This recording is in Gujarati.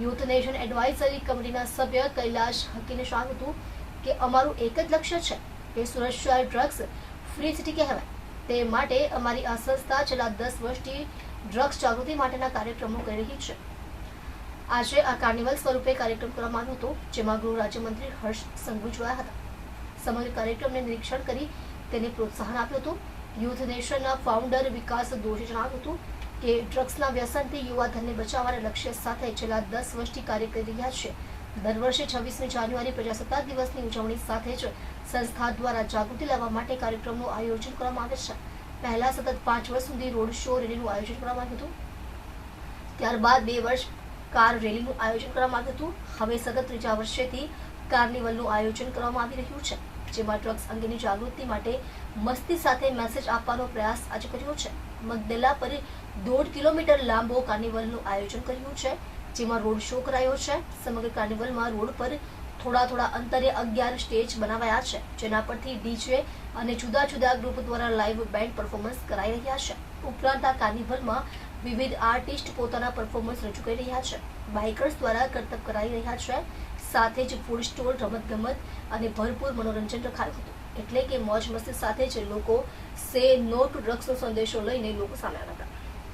યુથ નેશન એડવાઇઝરી કમિટીના સભ્ય કૈલાશ હકીને જણાવ્યું હતું કે અમારું એક જ લક્ષ્ય છે કે સુરત ડ્રગ્સ ફ્રી સિટી કહેવાય. તે માટે અમારી આ સંસ્થા છેલ્લા દસ વર્ષથી ડ્રગ્સ જાગૃતિ માટેના કાર્યક્રમો કરી રહી છે. આજે આ કાર્નિવલ સ્વરૂપે કાર્યક્રમ કરવામાં આવ્યો હતો, જેમાં ગૃહ રાજ્યમંત્રી હર્ષ સંઘવી જોડાયા હતા. સમગ્ર કાર્યક્રમને નિરીક્ષણ કરી તેને પ્રોત્સાહન આપ્યું હતું. યુથ નેશનના ફાઉન્ડર વિકાસ દોશી જણાવ્યું હતું કે ડ્રગ્સના વ્યસનથી યુવાધનને બચાવવાના લક્ષ્ય સાથે છેલ્લા દસ વર્ષથી કાર્ય કરી રહ્યા છે. દર વર્ષે છવ્વીસમી જાન્યુઆરી પ્રજાસત્તાક દિવસની ઉજવણી સાથે જ સંસ્થા દ્વારા જાગૃતિ લાવવા માટે કાર્યક્રમનું આયોજન કરવામાં આવે છે. પહેલા સતત પાંચ વર્ષ સુધી રોડ શો રેલીનું આયોજન કરવામાં આવ્યું હતું. ત્યારબાદ બે વર્ષ કાર રેલીનું આયોજન કરવામાં આવ્યું હતું. હવે સતત ત્રીજા વર્ષેથી કાર્નિવલનું આયોજન કરવામાં આવી રહ્યું છે. જેમાં ડ્રગ્સ અંગેની જાગૃતિ માટે મસ્તી સાથે મેસેજ આપવાનો પ્રયાસ આજે કર્યો છે. મગદલા પર દોઢ કિલોમીટર લાંબો કાર્નિવલનું આયોજન કર્યું છે, જેમાં રોડ શો કરાયો છે. સમગ્ર કાર્નિવલમાં રોડ પર થોડા થોડા અંતરે અગિયાર સ્ટેજ બનાવાયા છે, જેના પરથી ડીજે અને જુદા જુદા ગ્રુપ દ્વારા લાઈવ બેન્ડ પરફોર્મન્સ કરાઈ રહ્યા છે. ઉપરાંત આ કાર્નિવલમાં વિવિધ આર્ટિસ્ટ પોતાના પરફોર્મન્સ રજૂ કરી રહ્યા છે. બાઇકર્સ દ્વારા કરતબ કરાઈ રહ્યા છે. સાથે જ ફૂડ સ્ટોર રમતગમત અને ભરપૂર મનોરંજન રખાયું હતું. એટલે કે મોજ મસ્તી સાથે જ લોકો સે નો ટુ ડ્રગ્સનો સંદેશો લઈને લોકો સામે આવ્યા